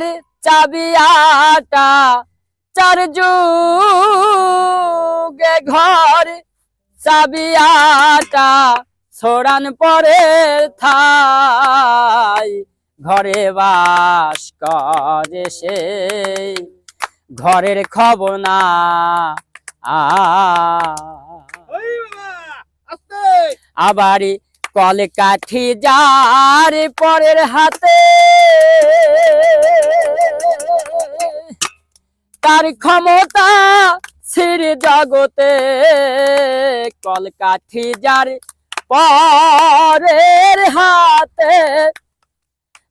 যার চাবিয়াটা চার যুগে ঘর। চাবিয়াটা ছড়ান পরে থাই। ঘরে বাস করে সে। ঘরের খবর না আ ওই বাবা কল কাঠি যার পরের হাতে। তার ক্ষমতা ছির জগতে কল কাঠি যার পরের হাতে।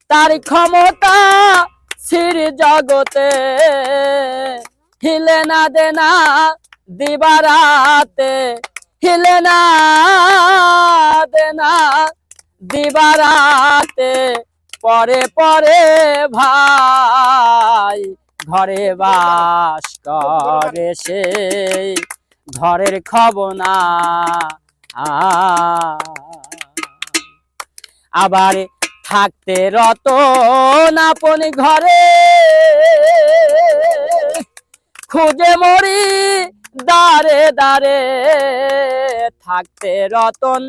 তার ক্ষমতা ছির জগতে হিলে না দেনা দিবারাতে, হিলে না দেনা দিবারাতে। পরে পরে ভাই ঘরে বাস করে সে ঘরের খবর না। আবার থাকতে রত আপন ঘরে, খুঁজে মরি দারে দারে থাকতে রতন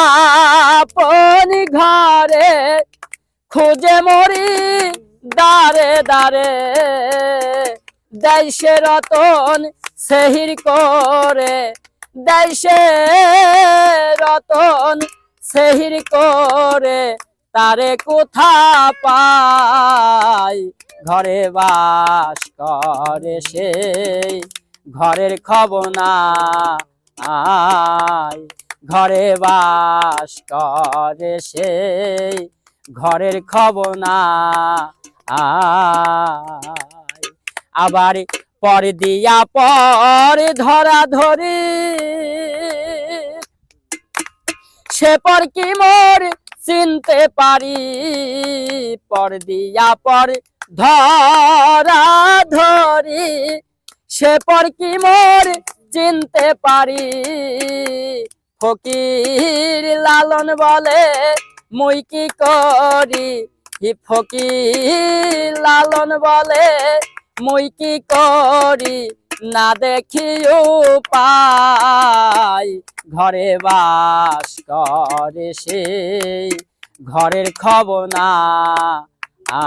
আপনি ঘরে, খুঁজে মরি দারে দারে। দেশে রতন সেহির করে। দেশে রতন সেহির করে। তারে কোথা পাই ঘরে বাস করে সে। ঘরের খবর না আয়। ঘরে বাস করে সে। ঘরের খবর না আবার পর দিয়া পর ধরা ধরি। সে পর কি মোর চিনতে পারি? পর দিয়া পর ধরা ধরি। সে পর কি মোর চিনতে পারি? ফকির লালন বলে, মুই কি করি? হি ফকির লালন বলে, মুই কি করি না দেখিও পাই। ঘরে বাস করে সে, ঘরের খবর না আ